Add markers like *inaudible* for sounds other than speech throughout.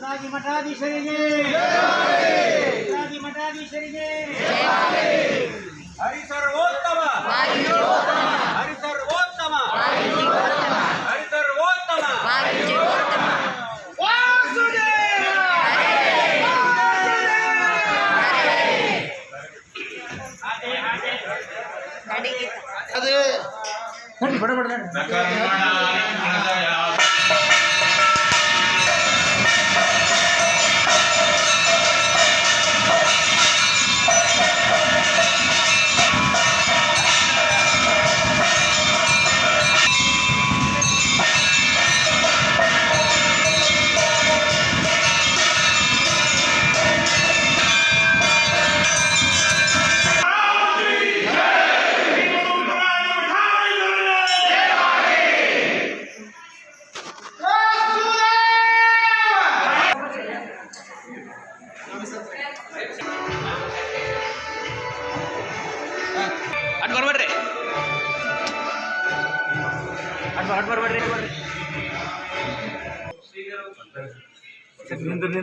ರಾಗಿ ಮಠಾಧೀಶರಿಗೆ ರಾಗಿ ಮಠಾಧೀಶರಿಗೆ ಹರಿ ಸರ್ವೋತ್ತಮ படப்பட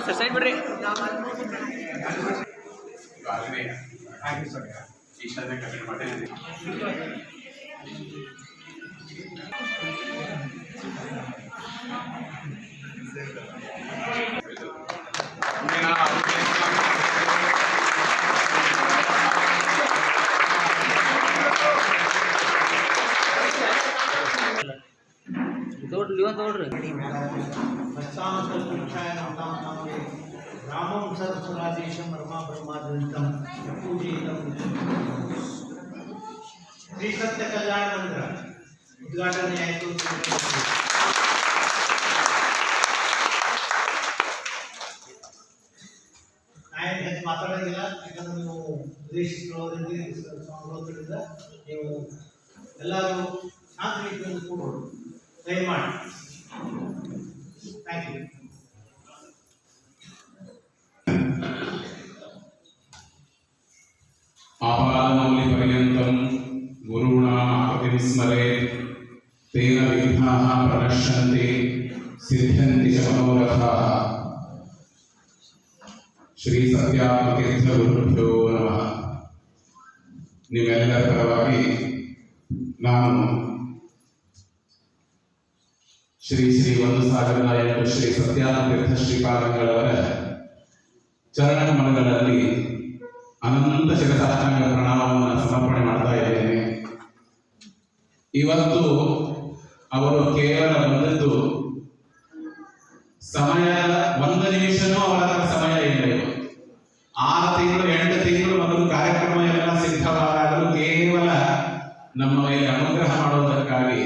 थोड़ा सा साइड बढ़ रहे ಸಂತ ಕಲ್ಯಾಣ ಮಂದಿರ. ಉದ್ಘಾಟನೆ ಆಯಿತು. ನಾನು ಹೆಚ್ಚು ಮಾತಾಡೋದಿಲ್ಲ. ಯಾಕಂದ್ರೆ ನೀವು ಉದ್ದೇಶಿಸಿರೋದ್ರಿಂದ ನೀವು ಎಲ್ಲರೂ ಶಾಂತ ರೀತಿಯಲ್ಲಿ ಕೂಡೋದು ದಯಮಾಡಿ. ಥ್ಯಾಂಕ್ ಯು ఆపాదమౌలి పర్యంతం गुरूणामपि विस्मरे तेन विघ्नाः प्रणश्यन्ति सिद्ध्यन्ति च मनोरथाः ಶ್ರೀ ಸತ್ಯಾತ್ಮತೀರ್ಥ ಗುರುಭ್ಯೋ ನಮಃ ನಿಮ್ಮೆಲ್ಲರ ಪರವಾಗಿ ನಾನು ಶ್ರೀ ಶ್ರೀ ಒಂದು ಸಾವಿರ ನಾಯಕ ಶ್ರೀ ಸತ್ಯಾತ್ಮತೀರ್ಥ ಶ್ರೀಪಾದಂಗಳವರ ಚರಣಕಮಲಗಳಲ್ಲಿ ಅನಂತ ಶಿರಸಾಷ್ಟಾಂಗ ಪ್ರಣಾಮವನ್ನು ಸಮರ್ಪಣೆ ಮಾಡ್ತಾ ಇದ್ದೇನೆ ಇವತ್ತು ಅವರು ಕೇವಲ ಬಂದದ್ದು ಸಮಯ ಒಂದು ನಿಮಿಷನೂ ಅವರ ಸಮಯ ಇಲ್ಲ ಇವತ್ತು ಆರು ತಿಂಗಳು, ಎಂಟು ತಿಂಗಳು ಮೊದಲು ಕಾರ್ಯಕ್ರಮ ಎಲ್ಲ ಸಿದ್ಧವಾದರೂ ಕೇವಲ ನಮ್ಮ ಮೇಲೆ ಅನುಗ್ರಹ ಮಾಡುವುದಕ್ಕಾಗಿ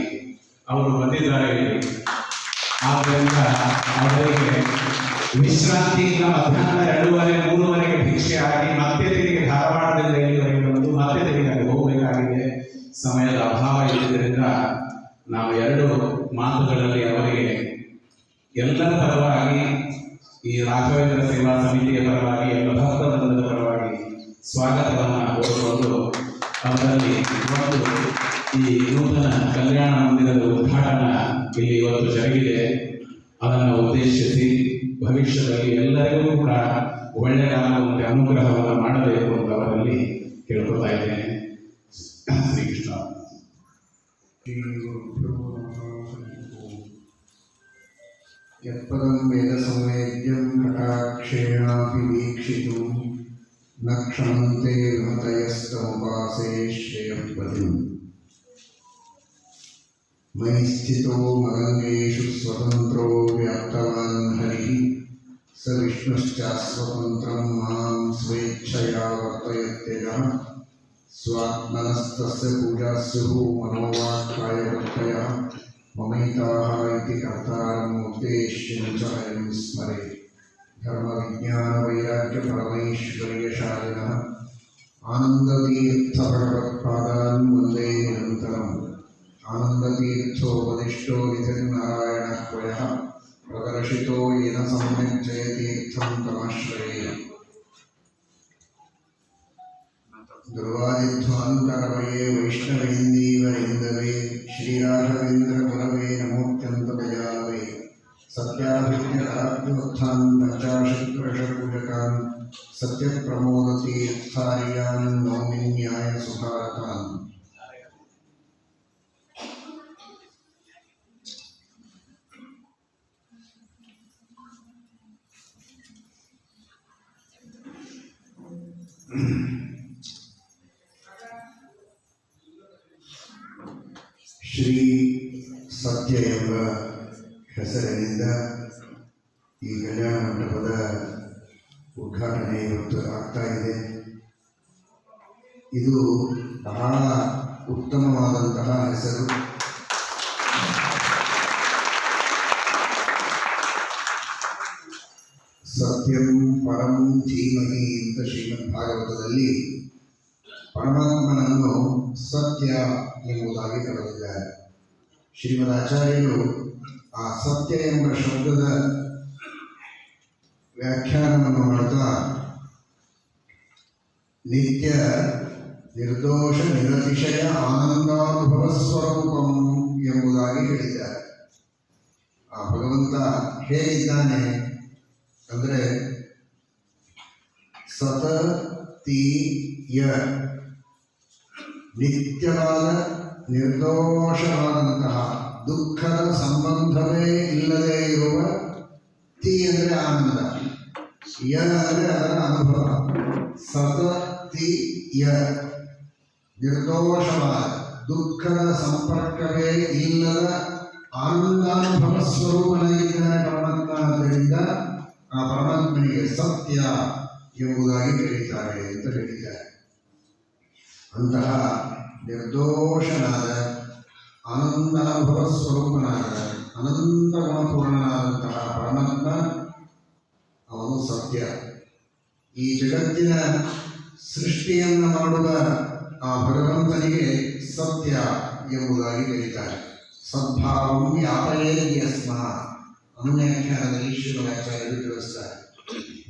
ಅವರು ಬಂದಿದ್ದಾರೆ ಆದ್ದರಿಂದ ಅವರಿಗೆ ವಿಶ್ರಾಂತಿ ಇಲ್ಲ ಮಧ್ಯಾಹ್ನ ಎರಡೂವರೆ, ಮೂರುವರೆಗೆ ಭಿಕ್ಷೆ ಆಗಿ ಮತ್ತೆ ತಿರುಗಿ ಧಾರವಾಡದಿಂದ ಇಲ್ಲಿವರೆಗೆ ಬಂದು ಮತ್ತೆ ತಿರುಗಿ ಹೋಗಬೇಕಾಗಿದೆ. ಇದ್ದಿದ್ದರಿಂದ ನಾವು ಎರಡು ಮಾತುಗಳಲ್ಲಿ ಅವರಿಗೆ ಎಲ್ಲರ ಪರವಾಗಿ, ಈ ರಾಘವೇಂದ್ರ ಸೇವಾ ಸಮಿತಿಯ ಪರವಾಗಿ, ಎಲ್ಲ ಭಕ್ತವೃಂದದ ಪರವಾಗಿ ಸ್ವಾಗತವನ್ನು ಕೋರಿಕೊಂಡು ಅವರಲ್ಲಿ ಇವತ್ತು ಈ ನೂತನ ಕಲ್ಯಾಣ ಮಂದಿರದ ಉದ್ಘಾಟನಾ ಇಲ್ಲಿ ಇವತ್ತು ಜರುಗಿದೆ. ಅದನ್ನು ಉದ್ದೇಶಿಸಿ ಭವಿಷ್ಯದಲ್ಲಿ ಎಲ್ಲರಿಗೂ ಕೂಡ ಒಳ್ಳೆಯದಾಗುವಂತೆ ಅನುಗ್ರಹವನ್ನು ಮಾಡಬೇಕು ಅಂತ ಅವರಲ್ಲಿ ಕೇಳ್ಕೊತಾ ಇದ್ದೇನೆ. यत्पदं वेदसंवेद्यं कटाक्षेणाभिवीक्षितुं न क्षमन्ते हतयस्तमुपासे श्रेयं पतिम् मयि स्थितो स विष्णुश्चास्वतन्त्रं माँ स्वात्मनस्तस्य पूजा स्युः मनोवाक्कायवृत्तयः ममैताः इति कर्तारम् उद्देश्यं च अयं स्मरे धर्मविज्ञानवैराग्यपरमैश्वर्यशालिनः आनन्दतीर्थभगवत्पादान् वंदे निरन्तरम् आनन्दतीर्थोपदिष्टो विधिर्नारायणः क्वयः प्रदर्शितो येन सम्यक् जयतीर्थं तमाश्रये दुर्वादिध्वान्तकरमये वैष्णवेन्दीवरेन्दवे श्रीराघवेन्द्रगुणवे नमोऽत्यन्तदयावे सत्याभिज्ञताभ्युत्थान् पञ्चाशत्वर्षपूजकान् सत्यप्रमोदतीर्थार्यान् नौमिन्याय सुभारतान् Mm-hmm. ಶ್ರೀ ಸತ್ಯ ಎಂಬ ಹೆಸರಿನಿಂದ ಈ ಕಲ್ಯಾಣ ಮಂಟಪದ ಉದ್ಘಾಟನೆ ಇವತ್ತು ಆಗ್ತಾ ಇದೆ. ಇದು ಬಹಳ ಉತ್ತಮವಾದಂತಹ ಹೆಸರು. ಸತ್ಯಂ ಪರಂ ಧೀಮಹಿ ಅಂತ ಶ್ರೀಮದ್ ಭಾಗವತದಲ್ಲಿ ಪರಮಾತ್ಮನನ್ನು ಸತ್ಯ ಎಂಬುದಾಗಿ ಕರೆದಿದ್ದಾರೆ ಶ್ರೀಮದ್ ಆಚಾರ್ಯರು ಆ ಸತ್ಯ ಎಂಬ ಶಬ್ದದ ವ್ಯಾಖ್ಯಾನವನ್ನು ಮಾಡ್ತಾ ನಿತ್ಯ ನಿರ್ದೋಷ ನಿರತಿಶಯ ಆನಂದಾನುಭವ ಸ್ವರೂಪಂ ಎಂಬುದಾಗಿ ಹೇಳಿದ್ದಾರೆ. ಆ ಭಗವಂತ ಹೇಗಿದ್ದಾನೆ ಅಂದರೆ ಸತ ತಿ ಯ ನಿತ್ಯವಾದ ನಿರ್ದೋಷವಾದಂತಹ ದುಃಖದ ಸಂಬಂಧವೇ ಇಲ್ಲದೆ ಇರುವ ತಿ ಅಂದರೆ ಆನಂದ ಯ ಅಂದರೆ ಅದರ ಅನುಭವ ಸತ ತಿ ಯ ನಿರ್ದೋಷವಾದ ದುಃಖದ ಸಂಪರ್ಕವೇ ಇಲ್ಲದ ಆನಂದಾನುಭವ ಸ್ವರೂಪನಾಗಿದ್ದಾನೆ ಪರಮಾತ್ಮ ಆದ್ದರಿಂದ ಆ ಪರಮಾತ್ಮನಿಗೆ ಸತ್ಯ ಎಂಬುದಾಗಿ ಕರೀತಾರೆ ಅಂತ ಹೇಳಿದ್ದಾರೆ ಅಂತಹ ನಿರ್ದೋಷನಾದ ಆನಂದಾನುಭವ ಸ್ವರೂಪನಾದ ಅನಂತ ಗುಣಪೂರ್ಣನಾದಂತಹ ಪರಮಾತ್ಮ ಅವನು ಸತ್ಯ. ಈ ಜಗತ್ತಿನ ಸೃಷ್ಟಿಯನ್ನು ಮಾಡುವ ಆ ಭಗವಂತನಿಗೆ ಸತ್ಯ ಎಂಬುದಾಗಿ ಕರೀತಾರೆ. ಸದ್ಭಾವಂ ಯಾಪಯೇಸ್ಮ ಅನ್ಯಾಖ್ಯಾನದಲ್ಲಿ ಶ್ರೀಮದಾಚಾರ್ಯರು ತಿಳಿಸ್ತಾರೆ.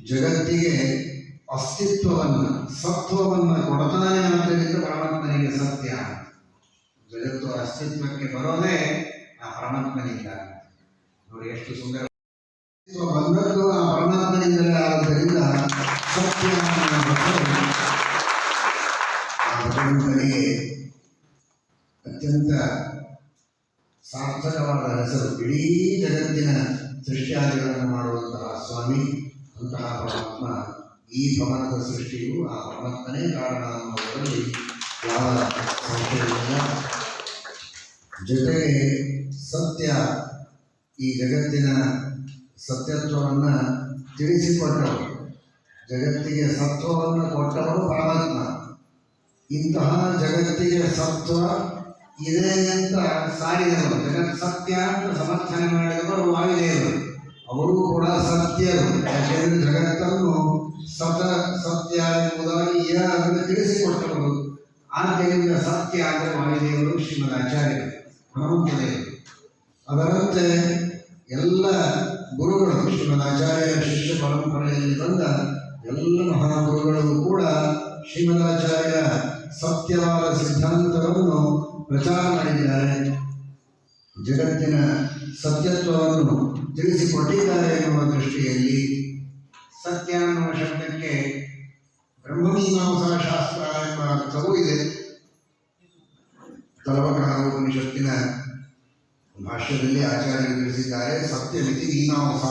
ಜಗತ್ತಿಗೆ ಅಸ್ತಿತ್ವವನ್ನು, ಸತ್ವವನ್ನು ಕೊಡ್ತಾನೆ ಆದ್ದರಿಂದ ಪರಮಾತ್ಮನಿಗೆ ಸತ್ಯ. ಜಗತ್ತು ಅಸ್ತಿತ್ವಕ್ಕೆ ಬರೋದೇ ಆ ಪರಮಾತ್ಮನಿಂದ. ನೋಡಿ ಎಷ್ಟು ಸುಂದರ ಬಂದದ್ದು ಆ ಪರಮಾತ್ಮನಿಂದಲೇ ಆದ್ದರಿಂದ ಸತ್ಯ ಪರಮಾತ್ಮನಿಗೆ ಅತ್ಯಂತ ಸಾರ್ಥಕವಾದ ಹೆಸರು ಇಡೀ ಜಗತ್ತಿನ ಸೃಷ್ಟಿಯಾದಿಗಳನ್ನು ಮಾಡುವಂತಹ ಸ್ವಾಮಿ ಅಂತಹ ಪರಮಾತ್ಮ ಈ ಭವನದ ಸೃಷ್ಟಿಯು ಆ ಪರಮಾತ್ಮನೇ ಕಾರಣ ಅನ್ನೋದರಲ್ಲಿ ಯಾವ ಸಂಶಯವಿಲ್ಲ. ಸತ್ಯ ಈ ಜಗತ್ತಿನ ಸತ್ಯತ್ವವನ್ನು ತಿಳಿಸಿಕೊಟ್ಟವರು ಜಗತ್ತಿಗೆ ಸತ್ವವನ್ನು ಕೊಟ್ಟವರು ಪರಮಾತ್ಮ. ಇಂತಹ ಜಗತ್ತಿಗೆ ಸತ್ವ ಇದೆ ಅಂತ ಸಾರಿದವರು. ಜಗತ್ ಸತ್ಯ ಅಂತ ಸಮರ್ಥನೆ ಮಾಡಿದವರು ವಾಯುದೇವರು. ಅವರು ಕೂಡ ಸತ್ಯರು. ಯಾಕೆಂದ್ರೆ ಜಗತ್ತನ್ನು ಸತ ಸತ್ಯ ಎಂಬುದಾಗಿ ಯಾರನ್ನು ತಿಳಿಸಿಕೊಟ್ಟವರು, ಆದ್ದರಿಂದ ಸತ್ಯ ಆದ ವಾಯುದೇವರು ಶ್ರೀಮದ್ ಆಚಾರ್ಯರು ಹನುಮಂತದೇವರು ಅದರಂತೆ ಎಲ್ಲ ಗುರುಗಳು ಶ್ರೀಮದ್ ಆಚಾರ್ಯ ಶಿಷ್ಯ ಪರಂಪರೆಯಲ್ಲಿ ಬಂದ ಎಲ್ಲ ಮಹಾಗುರುಗಳು ಕೂಡ ಶ್ರೀಮದಾಚಾರ್ಯ ಸತ್ಯವಾದ ಸಿದ್ಧಾಂತವನ್ನು ಪ್ರಚಾರ ಮಾಡಿದ್ದಾರೆ. ಜಗತ್ತಿನ ಸತ್ಯತ್ವವನ್ನು ತಿಳಿಸಿಕೊಟ್ಟಿದ್ದಾರೆ ಎನ್ನುವ ದೃಷ್ಟಿಯಲ್ಲಿ ಸತ್ಯ ಅನ್ನುವ ಶಬ್ದಕ್ಕೆ ಬ್ರಹ್ಮಮೀಮಾಂಸಾ ಶಾಸ್ತ್ರ ಎಂಬ ಅರ್ಥವೂ ಇದೆ. ತಲವಕರ ಉಪನಿಷತ್ತಿನ ಭಾಷ್ಯದಲ್ಲಿ ಆಚಾರ್ಯರು ತಿಳಿಸಿದ್ದಾರೆ, ಸತ್ಯಮಿತಿ ಮೀಮಾಂಸ,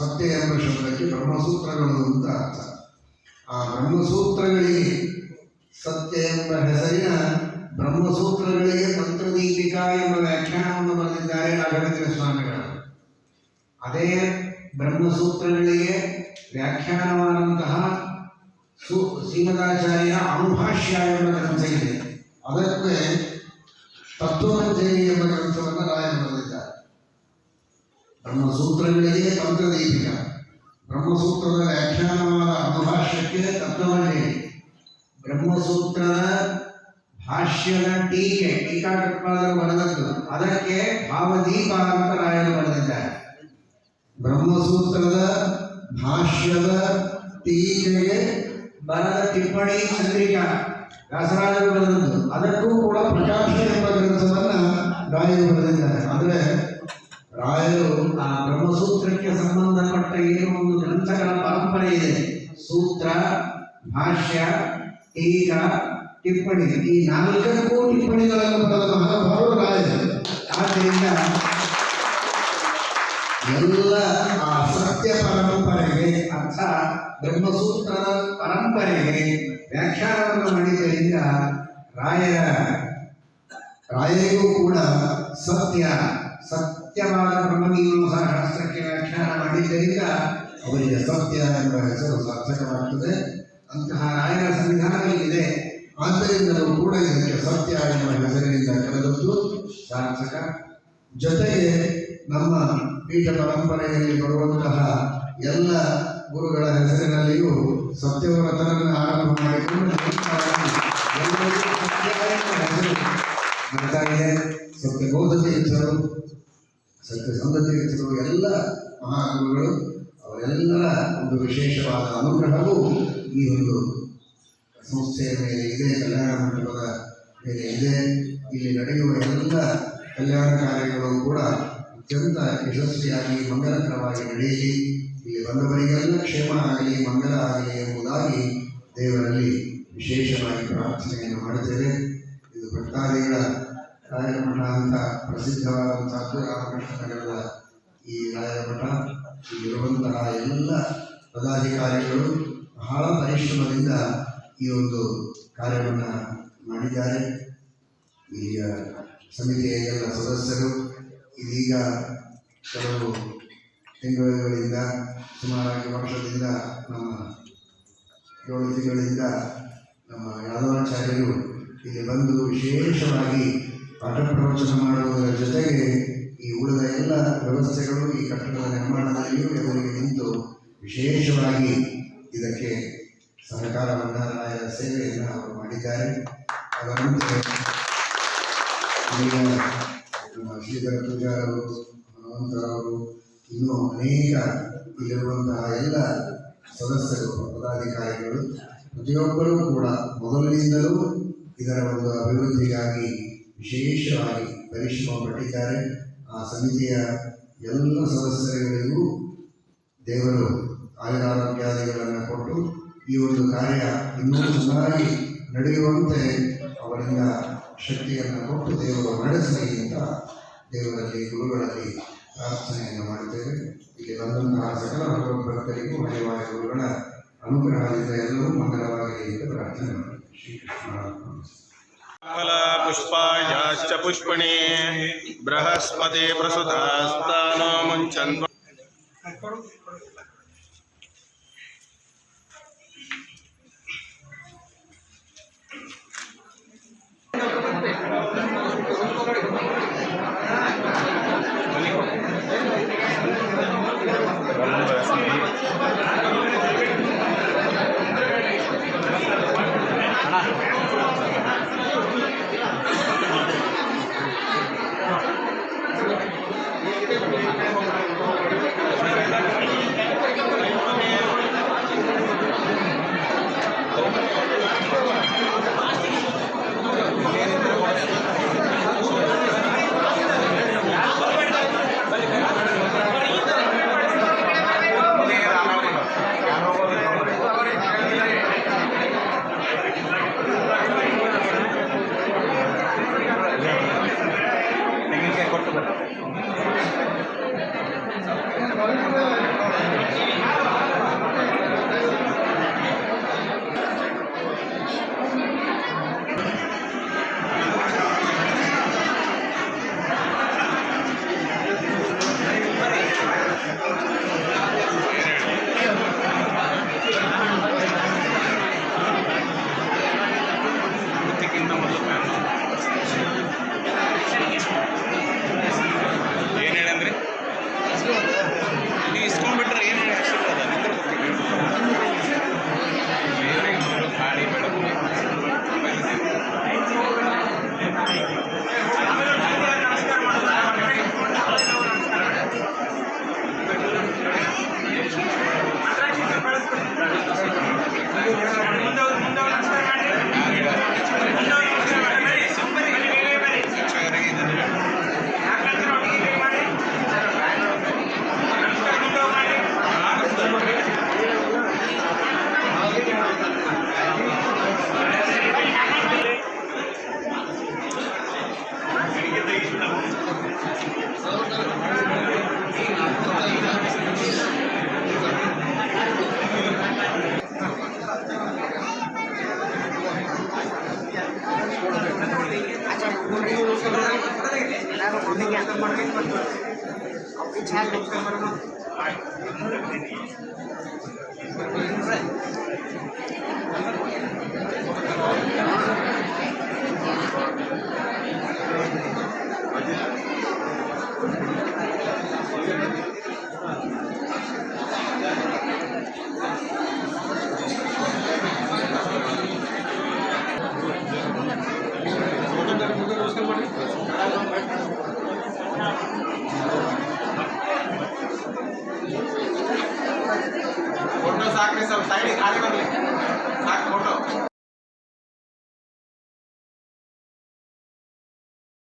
ಸತ್ಯ ಎಂಬ ಶಬ್ದಕ್ಕೆ ಬ್ರಹ್ಮಸೂತ್ರಗಳು ಅಂತ ಅರ್ಥ. ಆ ಬ್ರಹ್ಮಸೂತ್ರಗಳಿಗೆ ಸತ್ಯ ಎಂಬ ಹೆಸರಿನ ಬ್ರಹ್ಮಸೂತ್ರಗಳಿಗೆ ತಂತ್ರದೀಪಿಕಾ ಎಂಬ ವ್ಯಾಖ್ಯಾನವನ್ನು ಬರೆದಿದ್ದಾರೆ ರಾಘವೇಂದ್ರ ಸ್ವಾಮಿಗಳು. ಅದೇ ಬ್ರಹ್ಮಸೂತ್ರಗಳಿಗೆ ವ್ಯಾಖ್ಯಾನವಾದಂತಹ ಸು ಶ್ರೀಮದಾಚಾರ್ಯ ಅನುಭಾಷ್ಯ ಎಂಬ ಗ್ರಂಥ ಇದೆ ಅದಕ್ಕೆ ತತ್ವಮಂಜರಿ ಎಂಬ ಗ್ರಂಥವನ್ನು ರಾಯರು ಬರೆದಿದ್ದಾರೆ ಬ್ರಹ್ಮಸೂತ್ರಗಳಿಗೆ ತಂತ್ರದೀಪಿಕ ಬ್ರಹ್ಮಸೂತ್ರದ ವ್ಯಾಖ್ಯಾನವಾದ ಅನುಭಾಷ್ಯಕ್ಕೆ ತತ್ವಮಂಜರಿ ಬ್ರಹ್ಮಸೂತ್ರದ ಭಾಷ್ಯದ ಟೀಕೆ ಟೀಕಾಕೃತ್ಪಾದರು ಬರೆದದ್ದು ಅದಕ್ಕೆ ಭಾವದೀಪ ಅಂತ ರಾಯರು ಬರೆದಿದ್ದಾರೆ ಬ್ರಹ್ಮಸೂತ್ರದ ಭಾಷ್ಯದ ಟೀಕೆಗೆ ಬರದ ಟಿಪ್ಪಣಿ ಚಂದ್ರಿಕಾ ವ್ಯಾಸರಾಜರು ಬರೆದದ್ದು ಅದಕ್ಕೂ ಕೂಡ ಪ್ರಕಾಶ ಎಂಬ ಗ್ರಂಥವನ್ನ ರಾಯರು ಬರೆದಿದ್ದಾರೆ. ಆದರೆ ರಾಯರು ಆ ಬ್ರಹ್ಮಸೂತ್ರಕ್ಕೆ ಸಂಬಂಧಪಟ್ಟ ಏನು ಒಂದು ಗ್ರಂಥಗಳ ಪರಂಪರೆ ಇದೆ. ಸೂತ್ರ, ಭಾಷ್ಯ ಟೀಕಾ ಟಿಪ್ಪಣಿ. ಈ ನಾಲ್ಕಕ್ಕೂ ಟಿಪ್ಪಣಿಗಳನ್ನು ಬರೆದ ಮಹಾನುಭಾವರು ರಾಯರು. ಆದ್ದರಿಂದ ಎಲ್ಲ ಆ ಸತ್ಯ ಪರಂಪರೆಗೆ ಅರ್ಥ ಬ್ರಹ್ಮಸೂತ್ರದ ಪರಂಪರೆಗೆ ವ್ಯಾಖ್ಯಾನವನ್ನು ಮಾಡಿದ್ದರಿಂದ ರಾಯರ, ರಾಯರಿಗೂ ಕೂಡ ಸತ್ಯ, ಸತ್ಯವಾದ ಬ್ರಹ್ಮಮೀಮಾಂಸಾ ಶಾಸ್ತ್ರಕ್ಕೆ ವ್ಯಾಖ್ಯಾನ ಮಾಡಿದ್ದರಿಂದ ಅವರಿಗೆ ಸತ್ಯ ಎಂಬ ಹೆಸರು ಸಾರ್ಥಕವಾಗ್ತದೆ. ಅಂತಹ ರಾಯರ ಸಂವಿಧಾನ ಇದೆ ಆದ್ದರಿಂದಲೂ ಕೂಡ ಇದಕ್ಕೆ ಸತ್ಯ ಎಂಬ ಹೆಸರಿನಿಂದ ಕರೆದದ್ದು ಸಾರ್ಥಕ. ಜೊತೆಗೆ ನಮ್ಮ ಪೀಠ ಪರಂಪರೆಯಲ್ಲಿ ಬರುವಂತಹ ಎಲ್ಲ ಗುರುಗಳ ಹೆಸರಿನಲ್ಲಿಯೂ ಸತ್ಯವ್ರತನನ್ನು ಆರಂಭ ಮಾಡಿಕೊಂಡು ನಿರಂತರವಾಗಿ ಎಲ್ಲರಿಗೂ ಸತ್ಯ ಎಂಬ ಹೆಸರು. ಬರ್ತಾ ಇದೆ ಸತ್ಯಬೋಧ ತೀರ್ಥರು ಸತ್ಯ ಸಂತ ತೀರ್ಥರು ಎಲ್ಲ ಮಹಾಗುರುಗಳು, ಅವರೆಲ್ಲರ ಒಂದು ವಿಶೇಷವಾದ ಅನುಗ್ರಹವು ಈ ಒಂದು ಸಂಸ್ಥೆಯ ಮೇಲೆ ಇದೆ, ಕಲ್ಯಾಣ ಮಂಟಪದ ಮೇಲೆ ಇದೆ. ಇಲ್ಲಿ ನಡೆಯುವ ಎಲ್ಲ ಕಲ್ಯಾಣ ಕಾರ್ಯಗಳು ಕೂಡ ಅತ್ಯಂತ ಯಶಸ್ವಿಯಾಗಿ ಮಂಗಲಕರವಾಗಿ ನಡೆಯಲಿ ಇಲ್ಲಿ ಬಂದವರಿಗೆಲ್ಲ ಕ್ಷೇಮ ಆಗಲಿ, ಮಂಗಲ ಆಗಲಿ ಎಂಬುದಾಗಿ ದೇವರಲ್ಲಿ ವಿಶೇಷವಾಗಿ ಪ್ರಾರ್ಥನೆಯನ್ನು ಮಾಡುತ್ತೇವೆ. ಇದು ಭಟ್ಟಾದಿಗಳ ರಾಯರಮಠ ಅಂತ ಪ್ರಸಿದ್ಧವಾದಂತಹದ್ದು ರಾಮಕೃಷ್ಣ ಈ ರಾಯರಮಠ ಇಲ್ಲಿರುವಂತಹ ಎಲ್ಲ ಪದಾಧಿಕಾರಿಗಳು ಬಹಳ ಪರಿಶ್ರಮದಿಂದ ಈ ಒಂದು ಕಾರ್ಯವನ್ನು ಮಾಡಿದ್ದಾರೆ. ಈ ಸಮಿತಿಯ ಎಲ್ಲ ಸದಸ್ಯರು ಇದೀಗ ಕೆಲವು ತಿಂಗಳುಗಳಿಂದ, ಸುಮಾರಾಗಿ ವರ್ಷದಿಂದ ನಮ್ಮ ಏಳು ತಿಂಗಳಿಂದ ನಮ್ಮ ಯಾದವಾಚಾರ್ಯರು ಇಲ್ಲಿ ಬಂದು ವಿಶೇಷವಾಗಿ ಪಾಠ ಪ್ರವಚನ ಮಾಡುವುದರ ಜೊತೆಗೆ ಈ ಉಳಿದ ಎಲ್ಲ ವ್ಯವಸ್ಥೆಗಳು ಈ ಕಟ್ಟಡದ ನಿರ್ಮಾಣದಲ್ಲಿಯೂ ಎದುರಿಗೆ ನಿಂತು ವಿಶೇಷವಾಗಿ ಇದಕ್ಕೆ ಸಹಕಾರವನ್ನು ಸೇವೆಯನ್ನು ಅವರು ಮಾಡಿದ್ದಾರೆ. ಅದರಂತೆ ಶ್ರೀಧರ ಪೂಜಾರರು ಹನುಮಂತರವರು, ಇನ್ನೂ ಅನೇಕ ಇಲ್ಲಿರುವಂತಹ ಎಲ್ಲ ಸದಸ್ಯರು, ಪದಾಧಿಕಾರಿಗಳು, ಪ್ರತಿಯೊಬ್ಬರೂ ಕೂಡ ಮೊದಲಿನಿಂದಲೂ ಇದರ ಒಂದು ಅಭಿವೃದ್ಧಿಗಾಗಿ ವಿಶೇಷವಾಗಿ ಪರಿಶ್ರಮ ಪಟ್ಟಿದ್ದಾರೆ. ಆ ಸಮಿತಿಯ ಎಲ್ಲ ಸದಸ್ಯರುಗಳಿಗೂ ದೇವರು ಆಯುರಾರೋಗ್ಯಾದಿಗಳನ್ನು ಕೊಟ್ಟು ಈ ಒಂದು ಕಾರ್ಯ ಇನ್ನೂ ಚೆನ್ನಾಗಿ ನಡೆಯುವಂತೆ ಅವರಿಂದ ಶಕ್ತಿಯನ್ನು ಕೊಟ್ಟು ದೇವರು ನಡೆಸಲಿ ಅಂತ ದೇವರಲ್ಲಿ ಗುರುಗಳಲ್ಲಿ ಪ್ರಾರ್ಥನೆಯನ್ನು ಮಾಡುತ್ತೇವೆ ಇಲ್ಲಿ ಬಂದಂತಹ ಸಕಲ ಭಗವದ್ ಭಕ್ತರಿಗೂ ಹರಿವಾಯ ಗುರುಗಳ ಅನುಗ್ರಹದಿಂದ ಎಲ್ಲವೂ ಮಂಗಲವಾಗಲಿ ಎಂದು ಪ್ರಾರ್ಥನೆ ಮಾಡುತ್ತೇವೆ ಶ್ರೀಕೃಷ್ಣ पुष्पायाश्च पुष्पणे बृहस्पति प्रसुतास्तानो मुञ्चन् Bye. *laughs*